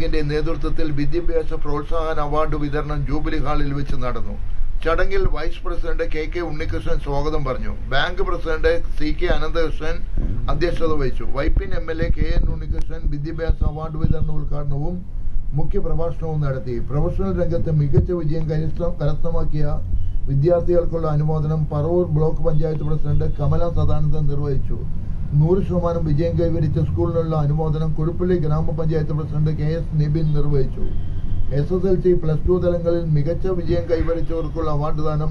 ബാങ്കിന്റെ നേതൃത്വത്തിൽ വിദ്യാഭ്യാസ പ്രോത്സാഹന അവാർഡ് വിതരണം ജൂബിലി ഹാളിൽ വെച്ച് നടന്നു. ചടങ്ങിൽ vice president K K Unnikrishnan സ്വാഗതം പറഞ്ഞു. Bank president C K Ananthakrishnan അധ്യക്ഷത വഹിച്ചു. Vypin M L A K N Unnikrishnan വിദ്യാഭ്യാസ അവാർഡ് വിതരണ ഉദ്ഘാടനവും മുഖ്യപ്രഭാഷണവും നടത്തി. പ്രൊഫഷണൽ രംഗത്ത് മികച്ച വിജയം കരസ്ഥ- കരസ്ഥമാക്കിയ വിദ്യാർത്ഥികൾക്കുള്ള അനുമോദനം പറവൂർ ബ്ലോക്ക് പഞ്ചായത്ത് പ്രസിഡന്റ് കമല സദാനന്ദൻ നിർവഹിച്ചു. നൂറ് ശതമാനം വിജയം കൈവരിച്ച സ്കൂളിനുള്ള അനുമോദനം കുഴുപ്പള്ളി ഗ്രാമപഞ്ചായത്ത് പ്രസിഡന്റ് കെ എസ് നിബിൻ നിർവഹിച്ചു. S S L C plus two തലങ്ങളിൽ മികച്ച വിജയം കൈവരിച്ചവർക്കുള്ള അവാർഡ് ദാനം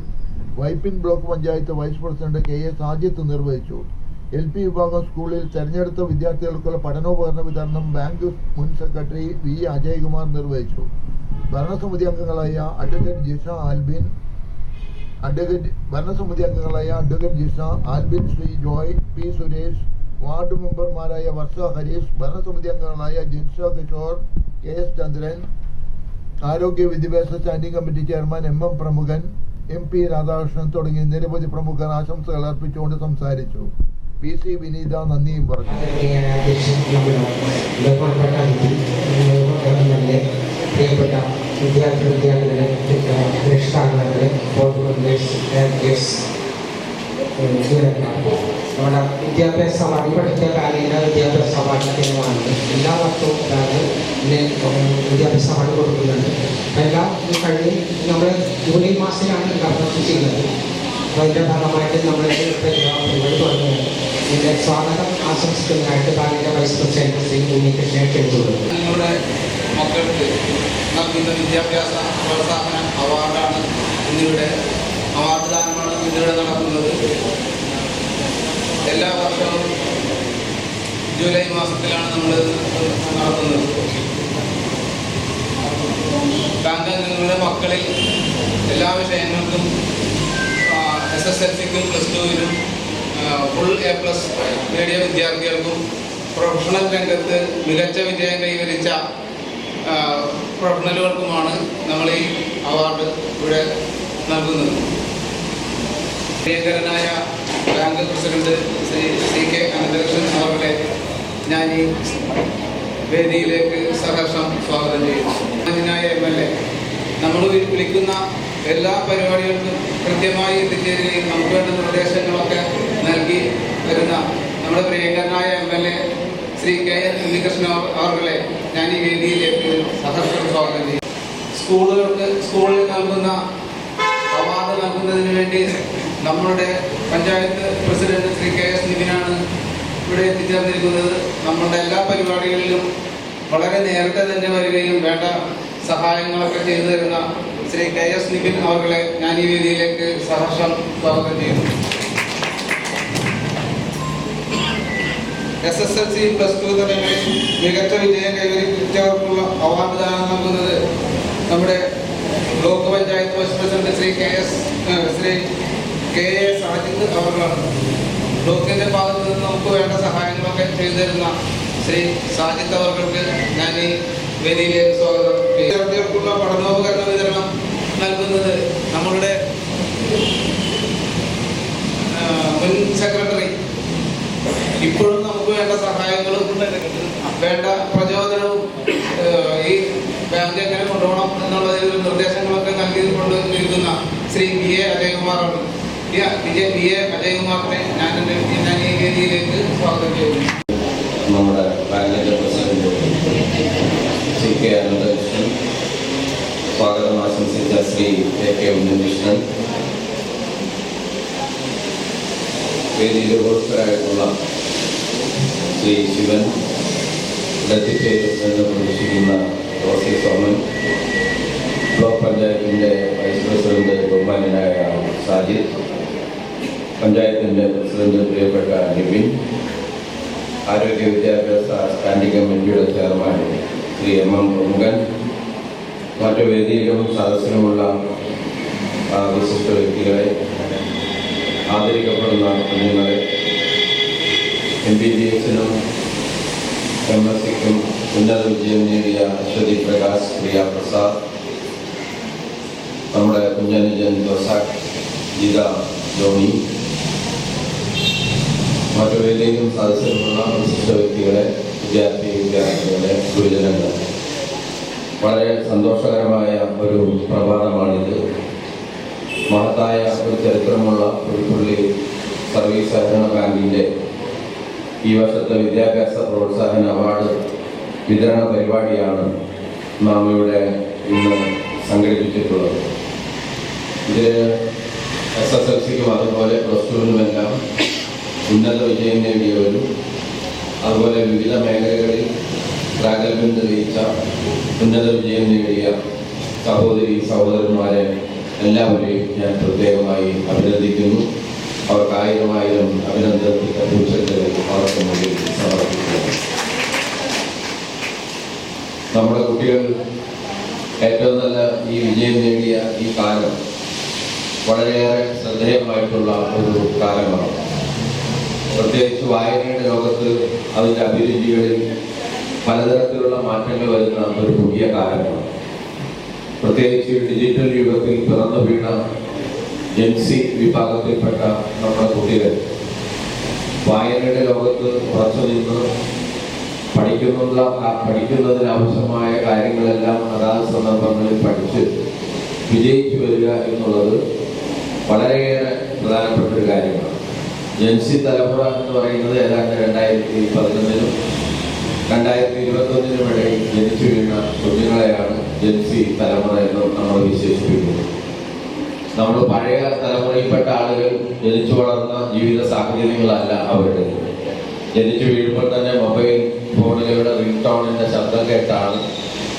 Vypin block panchayat vice president K S Ajith നിർവഹിച്ചു. എൽ പി വിഭാഗം സ്കൂളിൽ തെരഞ്ഞെടുത്ത വിദ്യാർത്ഥികൾക്കുള്ള പഠനോപകരണ വിതരണം ബാങ്ക് മുൻ സെക്രട്ടറി വി അജയ്കുമാർ നിർവഹിച്ചു. ഭരണസമിതി അംഗങ്ങളായ അഡ്വക്കേറ്റ് ജിഷ ആൽബിൻ അഡ്വക്കേറ്റ് ഭരണസമിതി അംഗങ്ങളായ advocate Jisha Albin Shri Joy P Suresh ward മെമ്പർമാരായ വർഷ ഹരീഷ് ഭരണസമിതി അംഗങ്ങളായ ജിൻഷ കിഷോർ കെ എസ് ചന്ദ്രൻ ആരോഗ്യ വിദ്യാഭ്യാസ standing committee chairman M M പ്രമുഖൻ M P Radhakrishnan തുടങ്ങി നിരവധി പ്രമുഖർ ആശംസകൾ അർപ്പിച്ചുകൊണ്ട് സംസാരിച്ചു. പി സി വിനീത നന്ദിയും പറഞ്ഞു. പ്രിയപ്പെട്ട വിദ്യാർത്ഥി വിദ്യാർത്ഥികളെ നമ്മുടെ ഈ പഠിച്ച കാലീന വിദ്യാഭ്യാസ അവാർഡിനുമാണ് എല്ലാ വർഷവും ഇതിന് വിദ്യാഭ്യാസ അവാർഡ് കൊടുക്കുന്നുണ്ട് എല്ലാം കഴിഞ്ഞ് നമ്മൾ ജൂലൈ മാസത്തിലാണ് നടത്തി ചെയ്യുന്നത്. അപ്പോൾ അതിന്റെ ഭാഗമായിട്ട് നമ്മൾ പരിപാടി തുടങ്ങുകയാണ്. ഇതിന്റെ സ്വാഗതം ആശംസിക്കുന്നതായിട്ട് കാലിന്റെ വൈസ് പ്രസിഡന്റ് ശ്രീ ഉണ്ണികൃഷ്ണനെ ക്ഷണിച്ചുകൊള്ളുന്നു നമ്മുടെ മക്കൾക്ക് നൽകുന്ന വിദ്യാഭ്യാസ പ്രോത്സാഹന അവാർഡാണ് ഇന്നിവിടെ അവാർഡ് ദാനമാണ് ഇന്നിവിടെ നടക്കുന്നത്. എല്ലാ വർഷവും ജൂലൈ മാസത്തിലാണ് നമ്മൾ നടത്തുന്നത്. ബാങ്ക് അംഗങ്ങളുടെ മക്കളിൽ എല്ലാ വിഷയങ്ങൾക്കും എസ് എസ് എൽ സിക്കും പ്ലസ് ടുവിനും ഫുൾ എ പ്ലസ് നേടിയ വിദ്യാർത്ഥികൾക്കും പ്രൊഫഷണൽ രംഗത്ത് മികച്ച വിജയം കൈവരിച്ച പ്രൊഫഷണലുകൾക്കുമാണ് നമ്മൾ ഈ അവാർഡ് ഇവിടെ നൽകുന്നത്. പ്രിയങ്കരനായ bank president Shri C K Ananthakrishnan അവരുടെ ഞാൻ ഈ വേദിയിലേക്ക് സഹർഷം സ്വാഗതം ചെയ്യുന്നു. മാന്യനായ എം എൽ എ നമ്മൾ വിളിക്കുന്ന എല്ലാ പരിപാടികൾക്കും കൃത്യമായി എത്തിച്ചേരുകയും നമുക്ക് വേണ്ട നിർദ്ദേശങ്ങളൊക്കെ നൽകി വരുന്ന നമ്മുടെ പ്രിയങ്കരനായ M L A Shri K N Unnikrishnan അവരുടെ ഞാൻ ഈ വേദിയിലേക്ക് സഹർഷം സ്വാഗതം ചെയ്യും സ്കൂളുകൾക്ക് സ്കൂളിൽ നൽകുന്ന അവാർഡ് നൽകുന്നതിന് വേണ്ടി നമ്മളുടെ panchayat president Shri K S നിവിനാണ് ഇവിടെ എത്തിച്ചേർന്നിരിക്കുന്നത്. നമ്മളുടെ എല്ലാ പരിപാടികളിലും വളരെ നേരത്തെ തന്നെ വരികയും വേണ്ട സഹായങ്ങളൊക്കെ ചെയ്തു തരുന്ന ശ്രീ കെ എസ് നിവിൻ അവർകളെ ഞാൻ ഈ വേദിയിലേക്ക് സഹർഷം സ്വാഗതം ചെയ്യുന്നു. S S L C plus two തലങ്ങളിൽ മികച്ച വിജയം കൈവരിച്ചവർക്കുള്ള അവാർഡ് ദാനം നൽകുന്നത് നമ്മുടെ block panchayat vice president Shri K S Shri K A Sajid ബ്ലോക്കിന്റെ ഭാഗത്ത് നിന്ന് നമുക്ക് വേണ്ട സഹായങ്ങളൊക്കെ ചെയ്തു ശ്രീ അവർക്ക് ഞാൻ ഈ വേദിയിലെ സ്വാഗതം. പഠനോപകരണ വിതരണം നൽകുന്നത് നമ്മളുടെ മുൻ സെക്രട്ടറി. ഇപ്പോഴും നമുക്ക് വേണ്ട സഹായങ്ങളും വേണ്ട പ്രചോദനവും ഈ ബാങ്ക് എങ്ങനെ കൊണ്ടുപോകണം എന്നുള്ളതിൽ നിർദ്ദേശങ്ങളൊക്കെ നൽകിക്കൊണ്ട് ശ്രീ വി എ അജയകുമാറാണ്. വിജയ ബി എ അജയകുമാറിനെ ഞാൻ ഞാൻ ഈ വേദിയിലേക്ക് സ്വാഗതം ചെയ്യുന്നു. നമ്മുടെ ബാങ്കിന്റെ പ്രസിഡന്റ് സി കെ അനന്തകൃഷ്ണൻ സ്വാഗതം ആശംസിച്ച ശ്രീ എ കെ ഉണ്ണികൃഷ്ണൻ. വേദിയിൽ ഉപസ്ഥരായിട്ടുള്ള ശ്രീ ശിവൻ എത്തിച്ചേരും എന്ന് പ്രതീക്ഷിക്കുന്ന റോസി സോമൻ ബ്ലോക്ക് പഞ്ചായത്തിന്റെ വൈസ് പ്രസിഡന്റ് ബഹുമാനായ സാജിദ് പഞ്ചായത്തിന്റെ പ്രസിഡന്റ് പ്രിയപ്പെട്ട നിവിൻ ആരോഗ്യ വിദ്യാഭ്യാസ standing committee chairman Shri M M Pramukhan മറ്റു വേദിയിലും സദസ്സിലുമുള്ള വിശിഷ്ട വ്യക്തികളെ ആദരിക്കപ്പെടുന്ന കുഞ്ഞുങ്ങളെ എം ബി ബി എസിനും എം എസ് സിക്കും ഉന്നത വിജയം നേടിയ അശ്വതി പ്രകാശ് പ്രിയ പ്രസാദ് നമ്മുടെ കുഞ്ഞനുജൻ ജോസാഖ് ഗീത ജോണി മറ്റു സദസ്സിലുള്ള വിശിഷ്ട വ്യക്തികളെ വിദ്യാർത്ഥി വിദ്യാർത്ഥികളെ സൂചനകൾ വളരെ സന്തോഷകരമായ ഒരു പ്രഭാതമാണിത്. മഹത്തായ ഒരു ചരിത്രമുള്ള ഒരു പുൽപ്പള്ളി സർവീസ് സഹകരണ ബാങ്കിന്റെ ഈ വർഷത്തെ വിദ്യാഭ്യാസ പ്രോത്സാഹന അവാർഡ് വിതരണ പരിപാടിയാണ് നാം ഇവിടെ ഇന്ന് സംഘടിപ്പിച്ചിട്ടുള്ളത്. ഇതിൽ എസ് എസ് എൽ സിക്കും അതുപോലെ പ്ലസ് ടുവിനുമെല്ലാം ഉന്നത വിജയം നേടിയവരും അതുപോലെ വിവിധ മേഖലകളിൽ പ്രാഗൽഭ്യം തെളിയിച്ച ഉന്നത വിജയം നേടിയ സഹോദരി സഹോദരന്മാരെ എല്ലാവരെയും ഞാൻ പ്രത്യേകമായി അഭിനന്ദിക്കുന്നു. അവർക്ക് ആയിരം ആയിരം സമർപ്പിക്കുന്നു. നമ്മുടെ കുട്ടികൾ ഏറ്റവും നല്ല ഈ വിജയം നേടിയ ഈ കാലം വളരെയേറെ ശ്രദ്ധേയമായിട്ടുള്ള ഒരു കാലമാണ്. പ്രത്യേകിച്ച് വായനയുടെ ലോകത്ത് അതിന്റെ അഭിരുചികളിൽ പലതരത്തിലുള്ള മാറ്റങ്ങൾ വരുന്ന ഒരു പുതിയ കാലമാണ്. പ്രത്യേകിച്ച് ഡിജിറ്റൽ യുഗത്തിൽ പിറന്നു വീണ ജെൻസി വിഭാഗത്തിൽപ്പെട്ട നമ്മുടെ കുട്ടികൾ വായനയുടെ ലോകത്ത് ഉറച്ചു നിന്ന് പഠിക്കുന്നുള്ള പഠിക്കുന്നതിനാവശ്യമായ കാര്യങ്ങളെല്ലാം അതാത് സന്ദർഭങ്ങളിൽ പഠിച്ച് വിജയിച്ചു വരിക എന്നുള്ളത് വളരെയേറെ പ്രധാനപ്പെട്ട ഒരു കാര്യമാണ്. ജൻസി തലമുറ എന്ന് പറയുന്നത് ഏതാണ്ട് രണ്ടായിരത്തി പതിനൊന്നിനും രണ്ടായിരത്തി ഇരുപത്തൊന്നിനും ഇടയിൽ ജനിച്ചു വീണ കുഞ്ഞുങ്ങളെയാണ് ജൻസി തലമുറ എന്ന് നമ്മൾ വിശേഷിപ്പിക്കുന്നത് നമ്മൾ പഴയ തലമുറയിൽപ്പെട്ട ആളുകൾ ജനിച്ചു വളർന്ന ജീവിത സാഹചര്യങ്ങളല്ല അവരുടെ. ജനിച്ചു വീഴുമ്പോൾ തന്നെ മൊബൈൽ ഫോണുകളുടെ റിംഗ് ടോണിന്റെ ശബ്ദം കേട്ടാണ്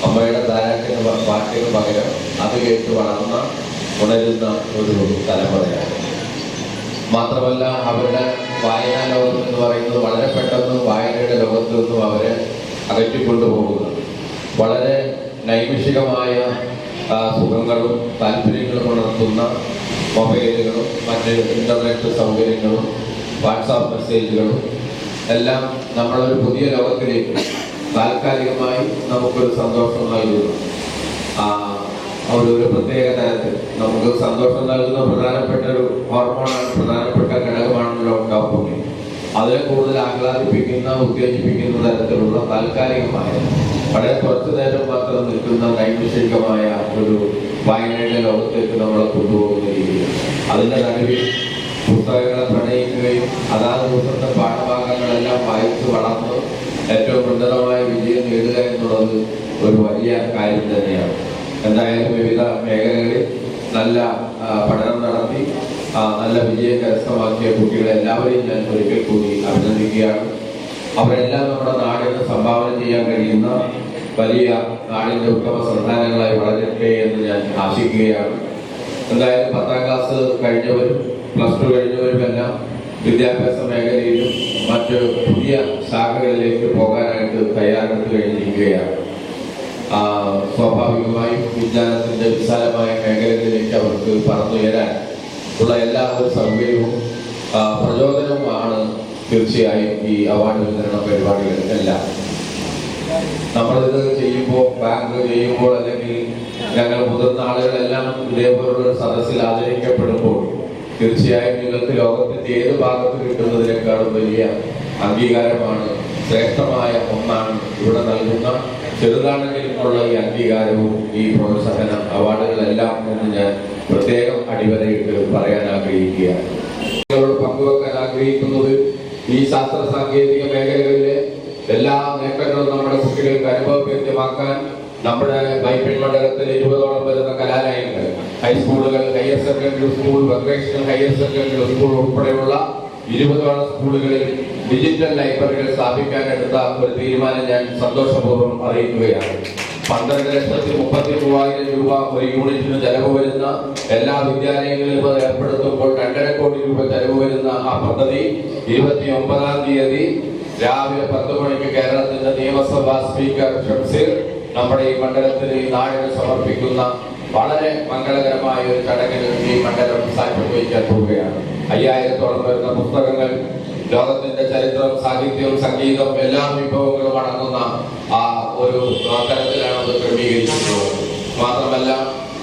അമ്മയുടെ ധാരാട്ടിന് പ- പാട്ടിന് പകരം അത് കേട്ട് വളർന്ന ഉണരുന്ന ഒരു തലമുറയാണ്. മാത്രമല്ല അവരുടെ വായനാ ലോകം എന്ന് പറയുന്നത് വളരെ പെട്ടെന്ന് വായനയുടെ ലോകത്തിൽ നിന്നും അവരെ അകറ്റിക്കൊണ്ടുപോകുന്നു വളരെ നൈമിഷികമായ സുഖങ്ങളും താല്പര്യങ്ങളും ഉണർത്തുന്ന മൊബൈലുകളും മറ്റ് ഇന്റർനെറ്റ് സൗകര്യങ്ങളും വാട്സാപ്പ് മെസ്സേജുകളും എല്ലാം നമ്മളൊരു പുതിയ ലോകത്തിലേക്ക് താൽക്കാലികമായി നമുക്കൊരു സന്തോഷം നൽകുന്നു ഒരു പ്രത്യേക തരത്തിൽ നമുക്ക് സന്തോഷം നൽകുന്ന പ്രധാനപ്പെട്ട ഒരു ഹോർമോണാണ് പ്രധാനപ്പെട്ട ഘടകമാണല്ലോ ഡോപ്പമിൻ അതിനെ കൂടുതൽ ആഹ്ലാദിപ്പിക്കുന്ന ഉത്തേജിപ്പിക്കുന്ന തരത്തിലുള്ള താൽക്കാലികമായ വളരെ കുറച്ചു നേരം മാത്രം നിൽക്കുന്ന നൈമിഷികമായ ഒരു വായനയുടെ ലോകത്തേക്ക് നമ്മളെ കൊണ്ടുപോകുന്ന രീതി അതിന്റെ നടുവിൽ പുസ്തകങ്ങളെ പ്രണയിക്കുകയും അതാത് ദിവസത്തെ പാഠഭാഗങ്ങളെല്ലാം വായിച്ച് വളർന്ന് ഏറ്റവും ഉന്നതമായ വിജയം നേടുക എന്നുള്ളത് ഒരു വലിയ കാര്യം തന്നെയാണ്. എന്തായാലും വിവിധ മേഖലകളിൽ നല്ല പഠനം നടത്തി നല്ല വിജയം കരസ്ഥമാക്കിയ കുട്ടികളെ എല്ലാവരെയും ഞാൻ ഒരിക്കൽ കൂടി അഭിനന്ദിക്കുകയാണ്. അവരെല്ലാം നമ്മുടെ നാടിന് സംഭാവന ചെയ്യാൻ കഴിയുന്ന വലിയ നാടിന്റെ ഉത്തമ സന്താനങ്ങളായി വളരട്ടെ എന്ന് ഞാൻ ആശിക്കുകയാണ്. എന്തായാലും പത്താം ക്ലാസ് കഴിഞ്ഞവരും പ്ലസ് ടു കഴിഞ്ഞവരുമെല്ലാം വിദ്യാഭ്യാസ മേഖലയിലും മറ്റ് പുതിയ ശാഖകളിലേക്ക് പോകാനായിട്ട് തയ്യാറെടുത്ത് കഴിഞ്ഞിരിക്കുകയാണ്. സ്വാഭാവികമായും വിജ്ഞാനത്തിന്റെ വിശാലമായ മേഖലകളിലേക്ക് അവർക്ക് പറന്നുയരാൻ ഉള്ള എല്ലാ ഒരു സൗകര്യവും പ്രചോദനവുമാണ് തീർച്ചയായും ഈ അവാർഡ് വിതരണ പരിപാടികൾ എല്ലാം നമ്മളിത് ചെയ്യുമ്പോൾ ബാങ്ക് ചെയ്യുമ്പോൾ അല്ലെങ്കിൽ ഞങ്ങൾ മുതിർന്ന ആളുകളെല്ലാം ഇതേപോലുള്ള സദസ്സിൽ ആദരിക്കപ്പെടുമ്പോൾ തീർച്ചയായും നിങ്ങൾക്ക് ലോകത്തിന്റെ ഏത് ഭാഗത്ത് കിട്ടുന്നതിനേക്കാളും വലിയ അംഗീകാരമാണ് ശ്രേഷ്ഠമായ ഒന്നാണ് ഇവിടെ നൽകുന്ന ചെറുതാണെങ്കിലും ഉള്ള ഈ അംഗീകാരവും ഈ പ്രോത്സാഹന അവാർഡുകളെല്ലാം എന്ന് ഞാൻ പ്രത്യേകം അടിവരയിട്ട് പറയാൻ ആഗ്രഹിക്കുകയാണ്. നിങ്ങളോട് പങ്കുവെക്കാൻ ആഗ്രഹിക്കുന്നത് ഈ ശാസ്ത്ര സാങ്കേതിക മേഖലകളിലെ എല്ലാ നേട്ടങ്ങളും നമ്മുടെ കുട്ടികൾക്ക് അനുഭവവേദ്യമാക്കാൻ നമ്മുടെ വൈപ്പിൻ മണ്ഡലത്തിൽ ഇരുപതോളം വരുന്ന കലാലയങ്ങൾ ഹൈസ്കൂളുകൾ higher secondary school vocational higher secondary school ഉൾപ്പെടെയുള്ള ഇരുപതോളം സ്കൂളുകളിൽ ഡിജിറ്റൽ ലൈബ്രറികൾ സ്ഥാപിക്കാൻ എടുത്ത ഒരു തീരുമാനം ഞാൻ സന്തോഷപൂർവം അറിയിക്കുകയാണ്. പന്ത്രണ്ട് ലക്ഷത്തി മുപ്പത്തി മൂവായിരം രൂപ ഒരു യൂണിറ്റിന് ചെലവ് വരുന്ന എല്ലാ വിദ്യാലയങ്ങളിലും അത് ഏർപ്പെടുത്തുമ്പോൾ രണ്ടര കോടി രൂപ ചെലവ് വരുന്ന ആ പദ്ധതി ഇരുപത്തി ഒമ്പതാം തീയതി രാവിലെ പത്ത് മണിക്ക് കേരളത്തിന്റെ നിയമസഭാ സ്പീക്കർ ഷംസീർ നമ്മുടെ ഈ മണ്ഡലത്തിന് ഈ നാടിന് സമർപ്പിക്കുന്ന വളരെ മംഗളകരമായ ഒരു ചടങ്ങിന് ഈ മണ്ഡലം സാക്ഷ്യം വഹിക്കാൻ പോവുകയാണ്. അയ്യായിരത്തോളം വരുന്ന പുസ്തകങ്ങൾ ലോകത്തിന്റെ ചരിത്രം സാഹിത്യം സംഗീതം എല്ലാ വിഭവങ്ങളും അടങ്ങുന്ന ആ ഒരു തരത്തിലാണ് അത് ക്രമീകരിച്ചിട്ടുള്ളത്. മാത്രമല്ല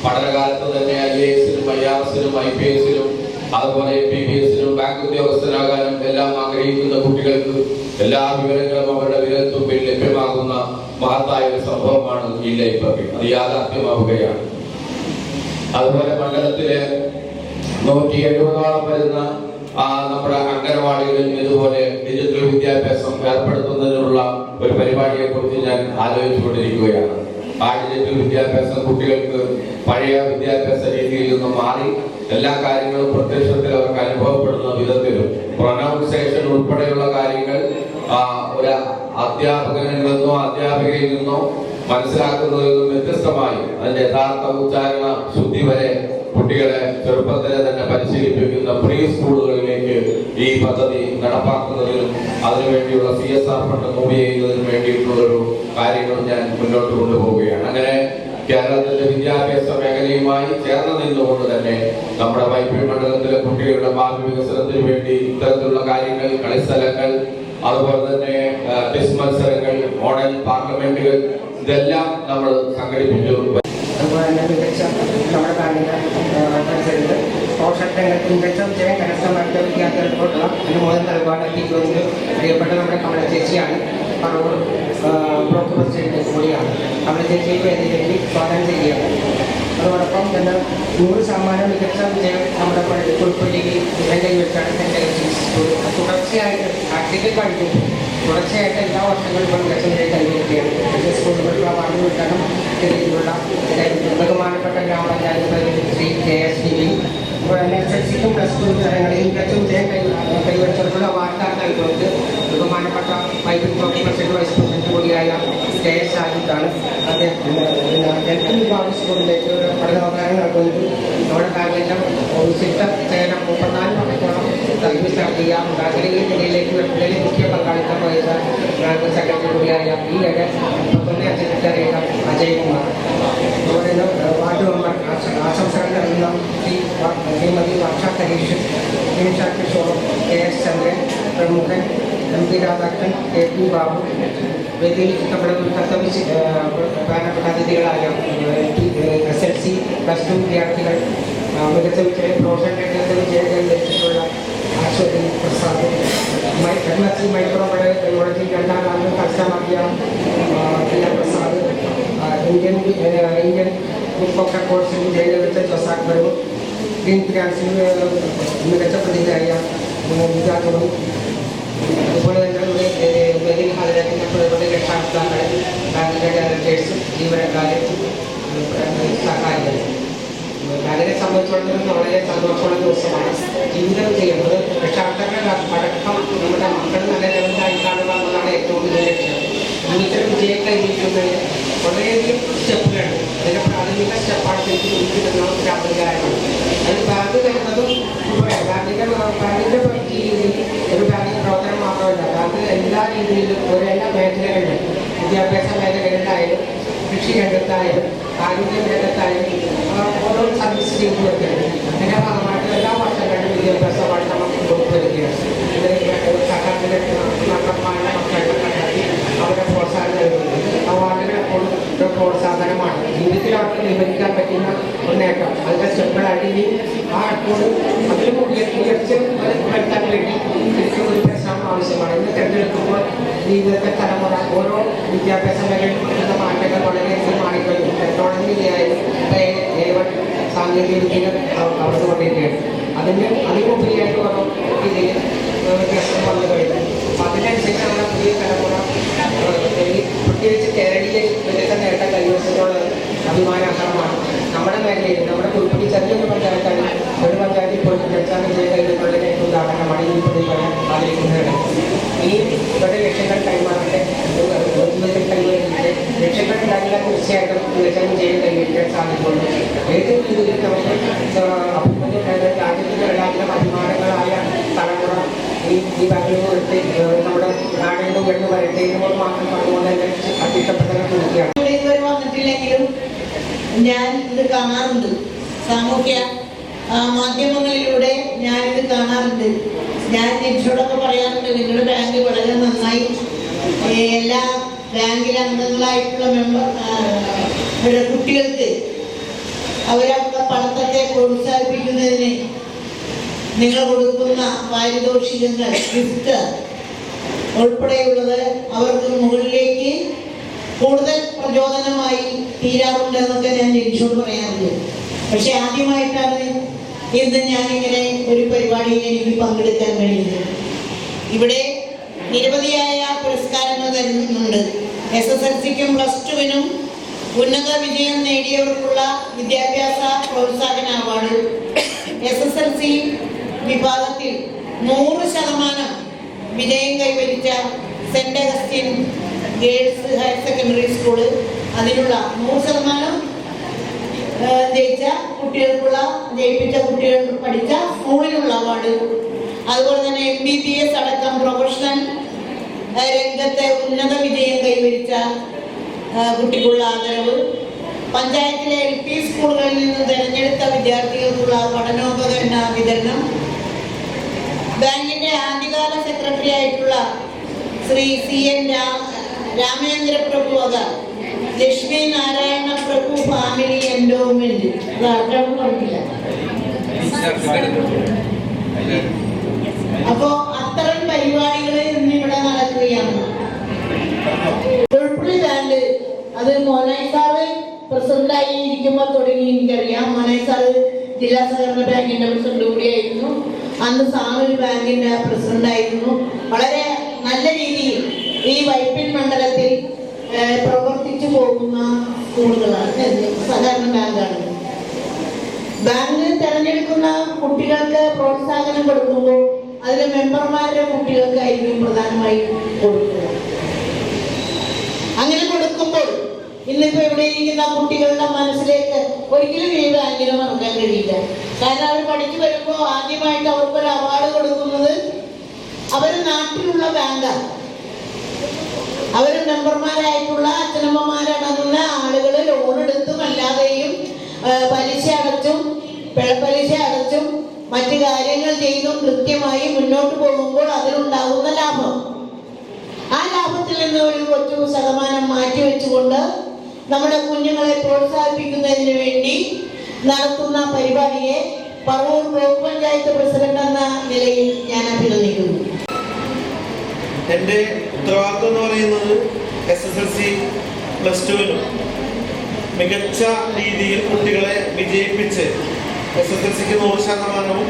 പഠനകാലത്ത് തന്നെ ഐ എ എസിലും ഐ ആർ എസിലും ഐ പി എസിലും അതുപോലെ പി ബി എസിലും ബാങ്ക് ഉദ്യോഗസ്ഥനാകാനും എല്ലാം ആഗ്രഹിക്കുന്ന കുട്ടികൾക്ക് എല്ലാ വിവരങ്ങളും അവരുടെ വിരൽത്തുമ്പിൽ ലഭ്യമാകുന്ന മഹത്തായ ഒരു സംഭവമാണ് ഈ ലൈബ്രറി. അത് യാഥാർത്ഥ്യമാവുകയാണ്. അതുപോലെ മണ്ഡലത്തിലെ നൂറ്റി എഴുപതോളം വരുന്ന നമ്മുടെ അംഗനവാടികളിൽ ഇതുപോലെ ഡിജിറ്റൽ വിദ്യാഭ്യാസം ഏർപ്പെടുത്തുന്നതിനുള്ള ഒരു പരിപാടിയെ കുറിച്ച് ഞാൻ ആലോചിച്ചുകൊണ്ടിരിക്കുകയാണ്. ആ ഡിജിറ്റൽ വിദ്യാഭ്യാസം കുട്ടികൾക്ക് പഴയ വിദ്യാഭ്യാസ രീതിയിൽ നിന്ന് മാറി എല്ലാ കാര്യങ്ങളും പ്രത്യക്ഷത്തിൽ അവർക്ക് അനുഭവപ്പെടുന്ന വിധത്തിലും പ്രൊനൗൺസേഷൻ ഉൾപ്പെടെയുള്ള കാര്യങ്ങൾ ഒരു അധ്യാപകനിൽ നിന്നോ അധ്യാപികയിൽ നിന്നോ മനസ്സിലാക്കുന്നതിൽ നിന്നും വ്യത്യസ്തമായി അതിന്റെ യഥാർത്ഥ ഉച്ചാരണ ശുദ്ധി വരെ കുട്ടികളെ ചെറുപ്പത്തിലെ തന്നെ പരിശീലിപ്പിക്കുന്ന പ്രീ സ്കൂളുകളിലേക്ക് ഈ പദ്ധതി നടപ്പാക്കുന്നതിനും അതിനുവേണ്ടിയുള്ള C S R fund move ചെയ്യുന്നതിനും വേണ്ടിയിട്ടുള്ള ഒരു കാര്യങ്ങൾ ഞാൻ മുന്നോട്ട് കൊണ്ടുപോവുകയാണ്. അങ്ങനെ കേരളത്തിന്റെ വിദ്യാഭ്യാസ മേഖലയുമായി ചേർന്ന് നിന്നുകൊണ്ട് തന്നെ നമ്മുടെ വൈപ്പി മണ്ഡലത്തിലെ കുട്ടികളുടെ ഭാവി വികസനത്തിന് വേണ്ടി ഇത്തരത്തിലുള്ള കാര്യങ്ങൾ കളിസ്ഥലങ്ങൾ അതുപോലെ തന്നെ ടെസ്റ്റ് മത്സരങ്ങൾ മോഡൽ പാർലമെന്റുകൾ ഇതെല്ലാം നമ്മൾ സംഘടിപ്പിച്ചു. മികച്ച അതോടൊപ്പം തന്നെ നൂറ് ശതമാനം മികച്ച വിജയം നമ്മുടെ സെന്റ് തുടർച്ചയായിട്ട് പ്രാക്ടിക്കൽ പഠിക്കും തുടർച്ചയായിട്ട് എല്ലാ വർഷങ്ങളും ഇപ്പോൾ മികച്ച വിജയം കൈവരിക്കുകയാണ് സ്കൂളുകൾക്ക് അവാർഡ് വിതരണം രീതിയിലുള്ള ബഹുമാനപ്പെട്ട ഗ്രാമപഞ്ചായത്ത് പ്രതിനിധി Shri K S D B S L സിക്കും plus two തലങ്ങളിൽ മികച്ച വിജയം കൈ കൈവരിച്ചവർക്കുള്ള അവാർഡാണ് നൽകുന്നത് ബഹുമാനപ്പെട്ട വൈദ്യുതി ബ്ലോക്ക് പ്രസിഡന്റ് വൈസ് പ്രസിഡന്റ് കൂടിയായ കെ എസ് ഷാജിദാണ് അദ്ദേഹം എട്ട് വിഭാഗ സ്കൂളിലേക്ക് ഒരു നൽകുന്നത് നമ്മുടെ കാര്യം വിശിഷ്ട ചേരം മുപ്പത്തിനാല് മണിക്കൂറോളം സർവീസ് നടത്തിയ ഉണ്ടാകലി ജില്ലയിലേക്ക് വരുന്നതിൽ മുഖ്യ പങ്കാളിത്തം വഹിച്ച ബാങ്ക് സെക്രട്ടറി കൂടിയായ ഈ ഇട മുപ്പത്തൊന്ന് സെക്രട്ടറി അജയ് കുമാർ അതുപോലെ തന്നെ വാർഡ് മെമ്പർ ആശ- ആശംസകൾ നൽകുന്ന ശ്രീ വ- Shrimati Varsha Harish Nimisha Kishore K S Chandran പ്രമുഖൻ M P Radhakrishnan K P Babu വേദിയിൽ ഇഷ്ടപ്പെടുന്ന കർത്തവ്യ പ്രധാനപ്പെട്ട അതിഥികളായ S L C plus two വിദ്യാർത്ഥികൾ ആ, മികച്ച വിജയം പ്രൊഫഷണൽ രംഗത്ത് വിജയം കൈവരിച്ചിട്ടുള്ള Aswathi Prasad M S C microbiology technology രണ്ടാം റാങ്ക് കരസ്ഥമാക്കിയ ആ, ടിയ പ്രസാദ് ആ, ഇന്ത്യൻ ആ, ഇന്ത്യൻ ബുക്ക് ബാങ്കിനെ സംബന്ധിച്ചിടത്തോളം വളരെ സന്തോഷമുള്ള ദിവസമാണ്. ജീവിതം ചെയ്യുന്നത് രക്ഷാകർത്താക്കളുടെ പഴക്കം നമ്മുടെ മക്കൾ നല്ല ലെവലായി കാണുക എന്നതാണ് ഏറ്റവും വലിയ ലക്ഷ്യം. ജീവിതത്തിൽ വിജയത്തെ കൈവരിക്കുന്നതിന് വളരെയധികം സ്റ്റെപ്പുകളുണ്ട് അതിന്റെ പ്രാഥമിക സ്റ്റെപ്പാണ് ശരിക്കും ജീവിക്കുന്ന രാത്രികാരമാണ് അത് ബാങ്ക് തരുന്നതും ബാങ്കിന്റെ ബാങ്കിന്റെ രീതിയിൽ ഒരു ബാങ്കിന്റെ പ്രവർത്തനം മാത്രമല്ല. ബാങ്ക് എല്ലാ രീതിയിലും ഒരു എല്ലാ മേഖലകളിലും വിദ്യാഭ്യാസ മേഖലകളിലായാലും കൃഷി രംഗത്തായാലും ആരോഗ്യ രംഗത്തായാലും ഓരോ സർവീസ് വരുന്നുണ്ട് അതിന്റെ ഭാഗമായിട്ട് എല്ലാ വർഷങ്ങളിലും വിദ്യാഭ്യാസ അവാർഡ് നമുക്ക് കൊടുത്തുവരികയാണ് ഇത് സർക്കാരിന്റെ മക്കളുടെ മക്കളുടെ കണ്ടെത്തി അവരെ പ്രോത്സാഹനം നൽകുന്നത് അവാർഡുകൾ എപ്പോഴും ഒരു പ്രോത്സാഹനമാണ്. ജീവിതത്തിൽ അവർക്ക് വിവരിക്കാൻ പറ്റുന്ന ഒരു നേട്ടം. അതിന്റെ സ്റ്റെപ്പുകളായിട്ട് ഇനി ആ എപ്പോഴും അതിൽ ഉയർ- ഉയർച്ച വരുത്താൻ വേണ്ടി ഒരു പരിശ്രമം ആവശ്യമാണ്. ഇന്ന് തിരഞ്ഞെടുക്കുമ്പോൾ ജീവിതത്തെ തലമുറ ഓരോ വിദ്യാഭ്യാസ മേഖലയിൽ വരുന്ന മാറ്റങ്ങൾ വളരെയധികം മാറിക്കഴിഞ്ഞു ടെക്നോളജിയിലായാലും വൺ സാങ്കേതിക വിദ്യകൾ നടന്നുകൊണ്ടിരിക്കുകയാണ് അതിന് അതിനുപരിയായിട്ട് ഓരോ രീതിയിൽ വ്യത്യാസം വന്നു കഴിഞ്ഞു. അപ്പം അതിനനുസരിച്ചാണ് പുതിയ തലമുറ പ്രത്യേകിച്ച് കേരളീയ മികച്ച നേട്ടം കൈവരിച്ചിട്ടുള്ള അഭിമാനാർഹമാണ് നമ്മുടെ മേഖലയിൽ നമ്മുടെ കുറിപ്പിടി ചെറിയൊരു പഞ്ചായത്താണ് തീർച്ചയായിട്ടും തീർച്ചയായും വിജയം കൈവരിക്കാൻ സാധിക്കുള്ളൂ ഏത് രീതിയിൽ നമുക്ക് അഭിമന്യ രാജ്യത്തിന്റെ എല്ലാത്തിലും അഭിമാനങ്ങളായ തലമുറ ഈ ഈ ബാംഗ്ലൂർ നമ്മുടെ നാടകം ഉയർന്നു വരട്ടെ എന്ന് മാത്രം പറഞ്ഞുകൊണ്ട് തന്നെ അധ്യക്ഷപ്പെട്ടതിനെ കുറിക്കുകയാണ് വന്നിട്ടില്ലെങ്കിലും ഞാൻ ഇത് കാണാറുണ്ട്. സാമൂഹ്യ മാധ്യമങ്ങളിലൂടെ ഞാൻ ഇത് കാണാറുണ്ട്. ഞാൻ നിമിഷോടൊക്കെ പറയാറുണ്ട് നിങ്ങളുടെ ബാങ്ക് വളരെ നന്നായി എല്ലാ ബാങ്കിലെ അംഗങ്ങളായിട്ടുള്ള മെമ്പർ ഇവിടെ കുട്ടികൾക്ക് അവരവരുടെ പണത്തൊക്കെ പ്രോത്സാഹിപ്പിക്കുന്നതിന് നിങ്ങൾ കൊടുക്കുന്ന പാരിതോഷികങ്ങൾ ഗിഫ്റ്റ് ഉൾപ്പെടെയുള്ളത് അവർക്ക് മുകളിലേക്ക് കൂടുതൽ പ്രചോദനമായി തീരാറുണ്ട് എന്നൊക്കെ ഞാൻ ജനിച്ചോട് പറയാറുണ്ട്. പക്ഷെ ആദ്യമായിട്ടാണ് ഇന്ന് ഞാനിങ്ങനെ ഒരു പരിപാടിയിൽ എനിക്ക് പങ്കെടുക്കാൻ കഴിയുന്നത്. ഇവിടെ നിരവധിയായ പുരസ്കാരങ്ങൾ തരുന്നുണ്ട്. എസ് എസ് എൽ സിക്കും പ്ലസ് ടുവിനും ഉന്നത വിജയം നേടിയവർക്കുള്ള വിദ്യാഭ്യാസ പ്രോത്സാഹന award. S S L C വിഭാഗത്തിൽ നൂറ് ശതമാനം വിജയം കൈവരിച്ച Saint Augustine girls higher secondary school. അതിനുള്ള നൂറ് ശതമാനം ജയിച്ച കുട്ടികൾക്കുള്ള ജയിപ്പിച്ച കുട്ടികൾ പഠിച്ച സ്കൂളിനുള്ള അവാർഡ്. അതുപോലെ തന്നെ എം ബി ബി എസ് അടക്കം ആ, രംഗത്തെ ഉന്നത വിജയം കൈവരിച്ച കുട്ടിക്കുള്ള ആദരവ്. പഞ്ചായത്തിലെ എൽ പി സ്കൂളുകളിൽ നിന്ന് തിരഞ്ഞെടുത്ത വിദ്യാർത്ഥികൾക്കുള്ള പഠനോപകരണ വിതരണം. ബാങ്കിന്റെ ആദ്യകാല സെക്രട്ടറി ആയിട്ടുള്ള ശ്രീ സി എൻ രാമേന്ദ്ര പ്രഭു വക ലക്ഷ്മി നാരായണ പ്രഭു ഫാമിലി എൻഡോമെന്റ് അപ്പോ അത്തരം പരിപാടികളെ ഇന്ന് ഇവിടെ നടക്കുകയാണ്. ബാങ്ക് അത് മോനായി സാറ് പ്രസിഡന്റായി ഇരിക്കുമ്പോൾ തുടങ്ങി എനിക്കറിയാം. മോനായി സാറ് ജില്ലാ സഹകരണ ബാങ്കിന്റെ പ്രസിഡന്റ് കൂടിയായിരുന്നു അന്ന് സാമൂഹ്യ ബാങ്കിന്റെ പ്രസിഡന്റ് ആയിരുന്നു. വളരെ നല്ല രീതിയിൽ ഈ വൈപ്പിൻ മണ്ഡലത്തിൽ പ്രവർത്തിച്ചു പോകുന്ന സ്കൂളുകളാണ്. സഹകരണ ബാങ്കാണ്. ബാങ്ക് തെരഞ്ഞെടുക്കുന്ന കുട്ടികൾക്ക് പ്രോത്സാഹനം കൊടുക്കുമ്പോൾ അതിലെ മെമ്പർമാരുടെ കുട്ടികൾക്കായിരിക്കും പ്രധാനമായും കൊടുക്കുക. അങ്ങനെ കൊടുക്കുമ്പോൾ ഇന്നിപ്പോ ഇവിടെ ഇരിക്കുന്ന കുട്ടികളുടെ മനസ്സിലേക്ക് ഒരിക്കലും ഈ ബാങ്കിന് മറക്കാൻ കഴിയില്ല. കാരണം അവർ പഠിച്ചു വരുമ്പോൾ ആദ്യമായിട്ട് അവർക്ക് ഒരു അവാർഡ് കൊടുക്കുന്നത് അവർ നാട്ടിലുള്ള ബാങ്കാണ് അവർ മെമ്പർമാരായിട്ടുള്ള അച്ഛനമ്മമാരടങ്ങുന്ന ആളുകൾ ലോൺ എടുത്തും അല്ലാതെയും പലിശ അടച്ചും പിഴപ്പലിശ അടച്ചും മറ്റു കാര്യങ്ങൾ ചെയ്തും കൃത്യമായി മുന്നോട്ട് പോകുമ്പോൾ അതിലുണ്ടാകുന്ന ലാഭം. ആ ലാഭത്തിൽ നിന്ന് ഒരു കൊച്ചു ശതമാനം മാറ്റി വെച്ചുകൊണ്ട് നമ്മുടെ കുഞ്ഞുങ്ങളെ പ്രോത്സാഹിപ്പിക്കുന്നതിന് വേണ്ടി നടത്തുന്ന പരിപാടിയെ പറവൂർ ബ്ലോക്ക് പഞ്ചായത്ത് പ്രസിഡന്റ് എന്ന നിലയിൽ ഞാൻ അഭിനന്ദിക്കുന്നു. എന്റെ ഉത്തരവാദിത്വം എന്ന് പറയുന്നത് S S L C plus ടുവിനും മികച്ച രീതിയിൽ കുട്ടികളെ വിജയിപ്പിച്ച് എസ് എസ് എൽ സിക്ക് നൂറ് ശതമാനവും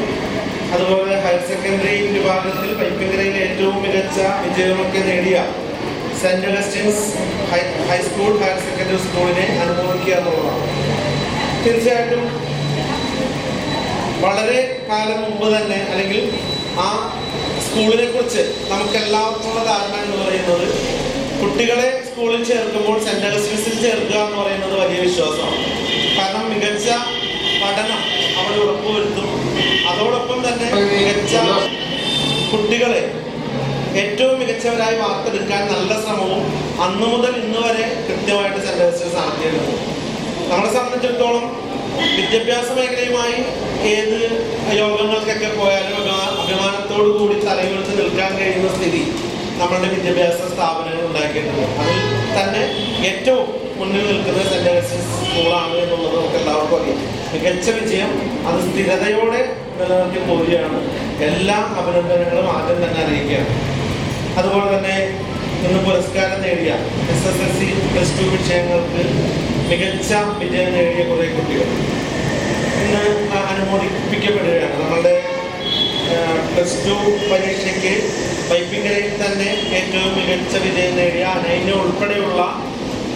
അതുപോലെ ഹയർ സെക്കൻഡറി വിഭാഗത്തിൽ പൈപ്പിങ്കരയിൽ ഏറ്റവും മികച്ച വിജയമൊക്കെ നേടിയ Saint Augustine's high school higher secondary സ്കൂളിനെ അനുമോദിക്കുക എന്നുള്ളതാണ്. തീർച്ചയായിട്ടും വളരെ കാലം മുമ്പ് തന്നെ അല്ലെങ്കിൽ ആ സ്കൂളിനെ കുറിച്ച് നമുക്ക് എല്ലാവർക്കുമുള്ള ധാരണ എന്ന് പറയുന്നത് കുട്ടികളെ സ്കൂളിൽ ചേർക്കുമ്പോൾ സെന്റ് അഗസ്റ്റിൻസിൽ ചേർക്കുക എന്ന് പറയുന്നത് വലിയ വിശ്വാസമാണ് കാരണം മികച്ച പഠനം അവിടെ ഉറപ്പുവരുത്തും അതോടൊപ്പം തന്നെ മികച്ച കുട്ടികളെ ഏറ്റവും മികച്ചവരായി വാർത്തെടുക്കാൻ നല്ല ശ്രമവും അന്നു മുതൽ ഇന്ന് വരെ കൃത്യമായിട്ട് സെന്റ് നടത്തിയിട്ടുണ്ട്. നമ്മളെ സംബന്ധിച്ചിടത്തോളം വിദ്യാഭ്യാസ മേഖലയുമായി ഏത് യോഗങ്ങൾക്കൊക്കെ പോയാലും അഭിമാ- അഭിമാനത്തോടു കൂടി തലയുയർത്ത് നിൽക്കാൻ കഴിയുന്ന സ്ഥിതി നമ്മളുടെ വിദ്യാഭ്യാസ സ്ഥാപനങ്ങൾ ഉണ്ടാക്കിയിട്ടുണ്ട്. അതിൽ തന്നെ ഏറ്റവും മുന്നിൽ നിൽക്കുന്ന സെന്റ് സ്കൂളാണ് എന്നുള്ളത് നമുക്ക് എല്ലാവർക്കും അറിയാം. മികച്ച വിജയം അത് സ്ഥിരതയോടെ നിലനിർത്തി പോവുകയാണ് എല്ലാ അഭിനന്ദനങ്ങളും ആദ്യം തന്നെ അറിയിക്കുകയാണ്. അതുപോലെ തന്നെ ഇന്ന് പുരസ്കാരം നേടിയ S S S C plus two വിഷയങ്ങൾക്ക് മികച്ച വിജയം നേടിയ കുറേ കുട്ടികൾ. ഇന്ന് അനുമോദിപ്പിക്കപ്പെടുകയാണ്. നമ്മളുടെ പ്ലസ് ടു പരീക്ഷയ്ക്ക് പൈപ്പിങ്കരയിൽ തന്നെ ഏറ്റവും മികച്ച വിജയം നേടിയ അനൈന ഉൾപ്പെടെയുള്ള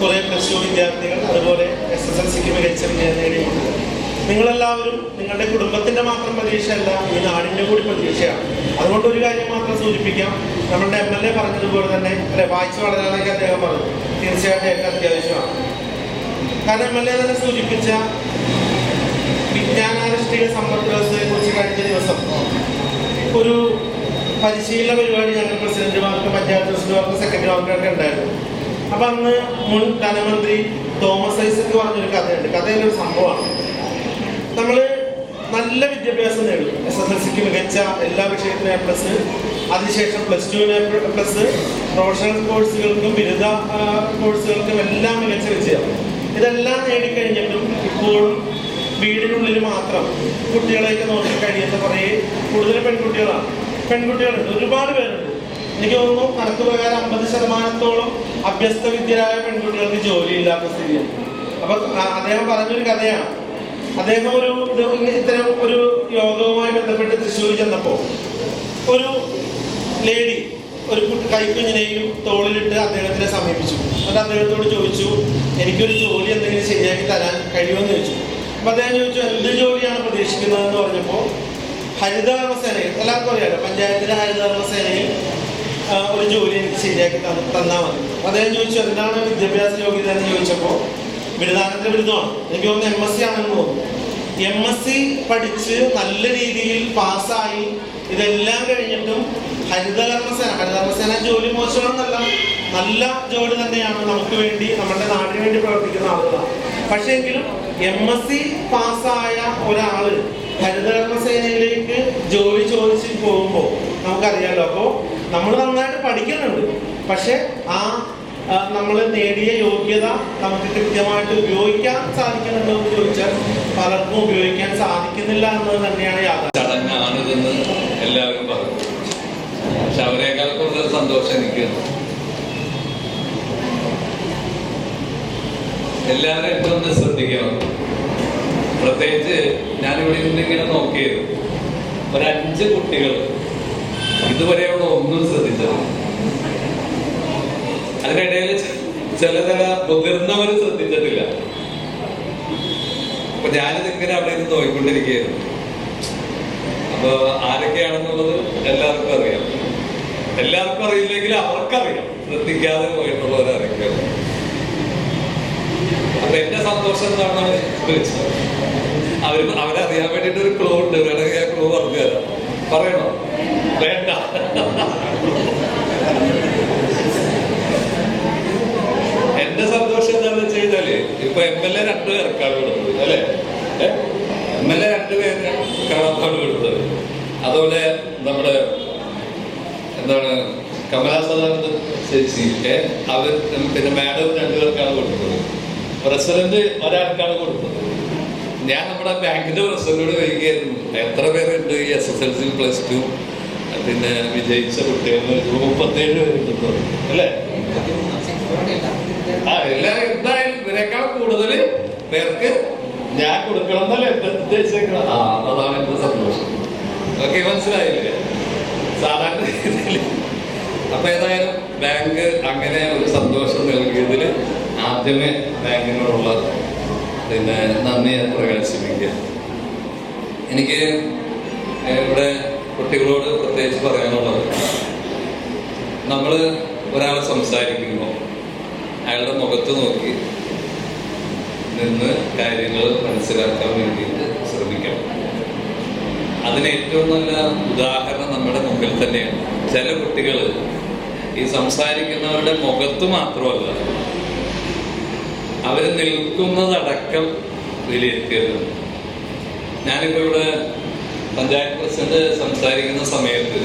കുറേ പ്ലസ് ടു വിദ്യാർത്ഥികൾ അതുപോലെ എസ് എസ് എൽ സിക്ക് മികച്ച വിജയം നേടിയ കുട്ടികൾ നിങ്ങളെല്ലാവരും നിങ്ങളുടെ കുടുംബത്തിന്റെ മാത്രം പ്രതീക്ഷയല്ല ഈ നാടിന്റെ കൂടി പ്രതീക്ഷയാണ്. അതുകൊണ്ട് ഒരു കാര്യം മാത്രം സൂചിപ്പിക്കാം. നമ്മുടെ എം എൽ എ പറഞ്ഞതുപോലെ തന്നെ അല്ലെ വായിച്ചു വളരാനൊക്കെ അദ്ദേഹം പറഞ്ഞു. തീർച്ചയായിട്ടും ഏറ്റവും അത്യാവശ്യമാണ്. കാരണം എം എൽ എ തന്നെ സൂചിപ്പിച്ച വിജ്ഞാനാനുഷ്ഠിക സമ്പദ് വ്യവസ്ഥയെ കുറിച്ച് കഴിഞ്ഞ ദിവസം ഒരു പരിശീലന പരിപാടി ഞങ്ങൾ പ്രസിഡന്റുമാർക്ക് പഞ്ചായത്ത് പ്രസിഡന്റുമാർക്ക് സെക്രട്ടറിമാർക്കൊക്കെ ഉണ്ടായിരുന്നു. അപ്പൊ അന്ന് മുൻ ധനമന്ത്രി തോമസ് ഐസക് പറഞ്ഞൊരു കഥയുണ്ട്. കഥയിലൊരു സംഭവമാണ്. നമ്മൾ നല്ല വിദ്യാഭ്യാസം നേടും. എസ് എസ് എൽ സിക്ക് മികച്ച എല്ലാ വിഷയത്തിനും എ പ്ലസ് അതിനുശേഷം പ്ലസ് ടുവിന് പ്ലസ് പ്രൊഫഷണൽ കോഴ്സുകൾക്കും ബിരുദ കോഴ്സുകൾക്കും എല്ലാം മികച്ച വിജയം. ഇതെല്ലാം നേടിക്കഴിഞ്ഞിട്ടും ഇപ്പോഴും വീടിനുള്ളിൽ മാത്രം കുട്ടികളെയൊക്കെ നോക്കി കഴിയുന്ന കുറേ കൂടുതൽ പെൺകുട്ടികളാണ്. പെൺകുട്ടികളുണ്ട്. ഒരുപാട് പേരുണ്ട്. എനിക്ക് തോന്നുന്നു കണക്ക് പ്രകാരം അമ്പത് ശതമാനത്തോളം അഭ്യസ്ത വിദ്യരായ പെൺകുട്ടികൾക്ക് ജോലിയില്ലാത്ത സ്ഥിതിയാണ്. അപ്പൊ അദ്ദേഹം പറഞ്ഞൊരു കഥയാണ്. അദ്ദേഹം ഒരു ഇത്തരം ഒരു യോഗവുമായി ബന്ധപ്പെട്ട് തൃശ്ശൂർ ചെന്നപ്പോ ഒരു ലേഡി ഒരു കൈക്കുഞ്ഞിനെയും തോളിലിട്ട് അദ്ദേഹത്തിനെ സമീപിച്ചു. എന്നിട്ട് അദ്ദേഹത്തോട് ചോദിച്ചു എനിക്കൊരു ജോലി എന്തെങ്കിലും ശരിയാക്കി തരാൻ കഴിയുമെന്ന് ചോദിച്ചു. അപ്പൊ അദ്ദേഹം ചോദിച്ചു എന്ത് ജോലിയാണ് പ്രതീക്ഷിക്കുന്നതെന്ന്? പറഞ്ഞപ്പോൾ ഹരിതകർമ്മസേനയിൽ എല്ലാവർക്കും അറിയാലോ പഞ്ചായത്തിലെ ഹരിതകർമ്മസേനയിൽ ഒരു ജോലി എനിക്ക് ശരിയാക്കി തന്നാൽ തന്നാ മതി. അദ്ദേഹം ചോദിച്ചു എന്താണ് വിദ്യാഭ്യാസ യോഗ്യത? എന്ന് ചോദിച്ചപ്പോൾ ബിരുദാനന്തര ബിരുദമാണ് എനിക്ക് തോന്നുന്നു എം എസ് സി ആണെന്ന് തോന്നുന്നു. എം എസ് സി പഠിച്ച് നല്ല രീതിയിൽ പാസ്സായി ഇതെല്ലാം കഴിഞ്ഞിട്ടും ഹരിതകർമ്മസേന ഹരിതകർമ്മസേന ജോലി മോശമാണെന്നല്ല നല്ല ജോലി തന്നെയാണ് നമുക്ക് വേണ്ടി നമ്മുടെ നാടിന് വേണ്ടി പ്രവർത്തിക്കുന്ന ആളുകളാണ് പക്ഷേ എങ്കിലും എം എസ് സി പാസ്സായ ഒരാൾ ഹരിതകർമ്മസേനയിലേക്ക് ജോലി ചോദിച്ച് പോകുമ്പോൾ നമുക്കറിയാലോ അപ്പോൾ നമ്മൾ നന്നായിട്ട് പഠിക്കുന്നുണ്ട്. പക്ഷെ ആ നമ്മൾ നേടിയ യോഗ്യത നമുക്ക് കൃത്യമായിട്ട് ഉപയോഗിക്കാൻ സാധിക്കുന്നുണ്ടോ എന്ന് ചോദിച്ചാൽ പലർക്കും ഉപയോഗിക്കാൻ സാധിക്കുന്നില്ല എന്നത് തന്നെയാണ് യാഥാർത്ഥ്യം. ചടങ്ങാണിതെന്ന് എല്ലാവരും പറഞ്ഞു. പക്ഷെ അവരെക്കാൾ കൂടുതൽ സന്തോഷം എനിക്ക് എല്ലാവരും ഇപ്പൊ ഒന്ന് ശ്രദ്ധിക്കണം. പ്രത്യേകിച്ച് ഞാനിവിടെ ഇന്നിങ്ങനെ നോക്കിയത്. ഒരു അഞ്ച് കുട്ടികൾ ഇതുവരെയുള്ള ഒന്നും ശ്രദ്ധിച്ചത് അതിനിടയിൽ ചില ചില മുതിർന്നവർ ശ്രദ്ധിച്ചിട്ടില്ല. അപ്പൊ ഞാനിത് ഇങ്ങനെ അവിടെ ഇരുന്ന് നോക്കിക്കൊണ്ടിരിക്കുകയായിരുന്നു. അപ്പൊ ആരൊക്കെയാണെന്നുള്ളത് എല്ലാവർക്കും അറിയാം. എല്ലാവർക്കും അറിയില്ലെങ്കിൽ അവർക്കറിയാം. ശ്രദ്ധിക്കാതെ പോയിട്ടുള്ളവരറിയാം അപ്പൊ എന്റെ സന്തോഷം എന്താണ് വിളിച്ചത്. അവർ അവരറിയാൻ വേണ്ടിട്ട് ഒരു ക്ലൂ ഉണ്ട്. വേണമെങ്കിൽ ആ ക്ലൂ പറഞ്ഞു തരാം പറയണോ? വേണ്ട. എന്റെ സന്തോഷം എന്താണെന്ന് വെച്ച് കഴിഞ്ഞാൽ ഇപ്പൊ എം എൽ എ രണ്ടുപേർ പേർക്കാണ് കൊടുത്തത് അല്ലെ? എം എൽ എ രണ്ടുപേര് കാണാപ്പാട് കൊടുത്തത്. അതുപോലെ നമ്മുടെ എന്താണ് കമലാ സദാനന്ദ ചേച്ചി അവർ പിന്നെ മാഡം രണ്ടുപേർക്കാണ് കൊടുത്തത്. പ്രസിഡന്റ് ഒരാൾക്കാണ് കൊടുത്തത്. ഞാൻ നമ്മുടെ ബാങ്കിന്റെ പ്രസിഡന്റോട് വൈകിയായിരുന്നു എത്ര പേരുണ്ട് ഈ S S L C plus two പിന്നെ വിജയിച്ച കുട്ടികൾ മുപ്പത്തേഴ് പേരുണ്ടെന്ന്. അല്ലേ? ആ എല്ലാ എന്തായാലും ഇവരെക്കാൾ കൂടുതൽ പേർക്ക് ഞാൻ കൊടുക്കണം എന്നല്ലേ എന്റെ ഉദ്ദേശിച്ചേക്കണം ആ അതാണ് എന്റെ സന്തോഷം. ഓക്കെ മനസ്സിലായില്ലേ? സാധാരണ രീതിയിൽ. അപ്പൊ ഏതായാലും ബാങ്ക് അങ്ങനെ ഒരു സന്തോഷം നൽകിയതിൽ ആദ്യമേ ബാങ്കിനോടുള്ള പിന്നെ നന്ദി ഞാൻ പ്രകാശിപ്പിക്കുക. എനിക്ക് ഇവിടെ കുട്ടികളോട് പ്രത്യേകിച്ച് പറയാനുള്ളത് നമ്മൾ ഒരാൾ സംസാരിക്കുമ്പോൾ അയാളുടെ മുഖത്ത് നോക്കി നിന്ന് കാര്യങ്ങൾ മനസ്സിലാക്കാൻ വേണ്ടിയിട്ട് ശ്രമിക്കണം. അതിന് ഏറ്റവും നല്ല ഉദാഹരണം നമ്മുടെ മുമ്പിൽ തന്നെയാണ്. ചില കുട്ടികൾ ഈ സംസാരിക്കുന്നവരുടെ മുഖത്ത് മാത്രമല്ല അവർ നിൽക്കുന്നതടക്കം വിലയിരുത്തിയത്. ഞാനിപ്പോ ഇവിടെ പഞ്ചായത്ത് പ്രസിഡന്റ് സംസാരിക്കുന്ന സമയത്ത്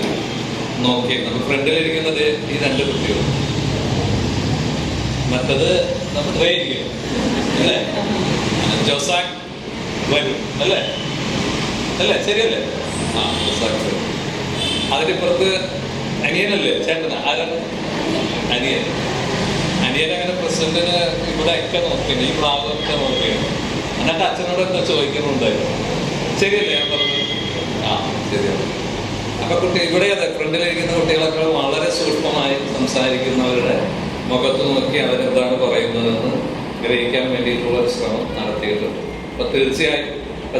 നോക്കി നമ്മൾ ഫ്രണ്ടിലിരിക്കുന്നത് ഈ രണ്ട് കുട്ടികൾ മറ്റത് നമ്മൾ ട്രെയിൻ അല്ലേ? ജോസാക് വരും. അല്ലേ? അല്ലേ? ശരിയല്ലേ? ആ ജോസാക് വരും. അതിനിപ്പുറത്ത് അനിയനല്ലേ ചേട്ടനാ? ആരാണ് അനിയൻ. അനിയൻ അങ്ങനെ പ്രസിഡന്റിന് ഇവിടെ ഒക്കെ നോക്കിയാണ് ഈ ഭാഗമൊക്കെ നോക്കിയാണ് എന്നിട്ട് അച്ഛനോട് എന്താ ചോദിക്കുന്നുണ്ടായിരുന്നു ശരിയല്ലേ ഞാൻ പറഞ്ഞു ആ ശരിയാണ്. അപ്പൊ കുട്ടി ഇവിടെ അതെ ഫ്രണ്ടിലിരിക്കുന്ന കുട്ടികളൊക്കെ വളരെ സൂക്ഷ്മമായി സംസാരിക്കുന്നവരുടെ മുഖത്ത് നോക്കി അവരെന്താണ് പറയുന്നതെന്ന് ഗ്രഹിക്കാൻ വേണ്ടിയിട്ടുള്ള ശ്രമം നടത്തിയിട്ടുണ്ട്. അപ്പൊ തീർച്ചയായും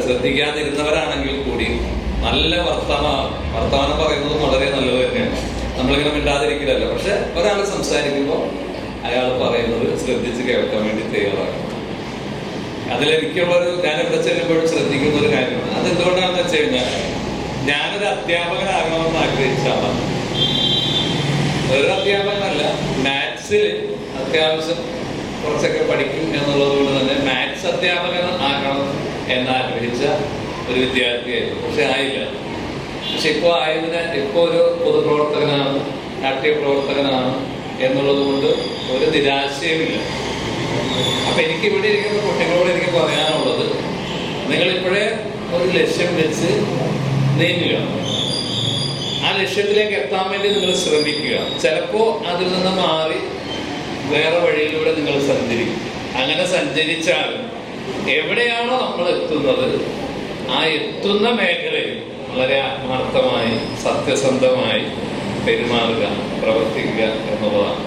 ശ്രദ്ധിക്കാതിരുന്നവരാണെങ്കിൽ കൂടി നല്ല വർത്തമാ വർത്തമാനം പറയുന്നത് വളരെ നല്ലത് തന്നെയാണ്. നമ്മളിങ്ങനെ മിണ്ടാതിരിക്കില്ലല്ലോ. പക്ഷെ ഒരാൾ സംസാരിക്കുമ്പോൾ അയാൾ പറയുന്നത് ശ്രദ്ധിച്ച് കേൾക്കാൻ വേണ്ടി തയ്യാറാണ്. അതിലെനിക്കുള്ളൊരു ഞാൻ ഇവിടെ ചെല്ലുമ്പോഴും ശ്രദ്ധിക്കുന്ന ഒരു കാര്യമാണ്. അത് എന്തുകൊണ്ടാണെന്ന് വെച്ച് കഴിഞ്ഞാൽ ഞാനൊരു അധ്യാപകനാകണമെന്ന് ആഗ്രഹിച്ച ആളാണ്. ഒരു അധ്യാപകനല്ല മാത്സിൽ അത്യാവശ്യം കുറച്ചൊക്കെ പഠിക്കും എന്നുള്ളത് കൊണ്ട് തന്നെ മാത്സ് അധ്യാപകൻ ആക്കണം എന്ന് ആഗ്രഹിച്ച ഒരു വിദ്യാർത്ഥിയായിരുന്നു. പക്ഷെ ആയില്ല. പക്ഷെ ഇപ്പോൾ ആയതിന് ഇപ്പോൾ ഒരു പൊതുപ്രവർത്തകനാണ് രാഷ്ട്രീയ പ്രവർത്തകനാണ് എന്നുള്ളത് കൊണ്ട് ഒരു നിരാശയുമില്ല. അപ്പം എനിക്ക് ഇവിടെ ഇരിക്കുന്ന കുട്ടികളോട് എനിക്ക് പറയാനുള്ളത് നിങ്ങളിപ്പോഴേ ഒരു ലക്ഷ്യം വെച്ച് നീങ്ങുക. ആ ലക്ഷ്യത്തിലേക്ക് എത്താൻ വേണ്ടി നിങ്ങൾ ശ്രമിക്കുക. ചിലപ്പോ അതിൽ നിന്ന് മാറി വേറെ വഴിയിലൂടെ നിങ്ങൾ സഞ്ചരിക്കും. അങ്ങനെ സഞ്ചരിച്ചാൽ എവിടെയാണോ നമ്മൾ എത്തുന്നത് ആ എത്തുന്ന മേഖലയിൽ വളരെ ആത്മാർത്ഥമായി സത്യസന്ധമായി പെരുമാറുക പ്രവർത്തിക്കുക എന്നുള്ളതാണ്.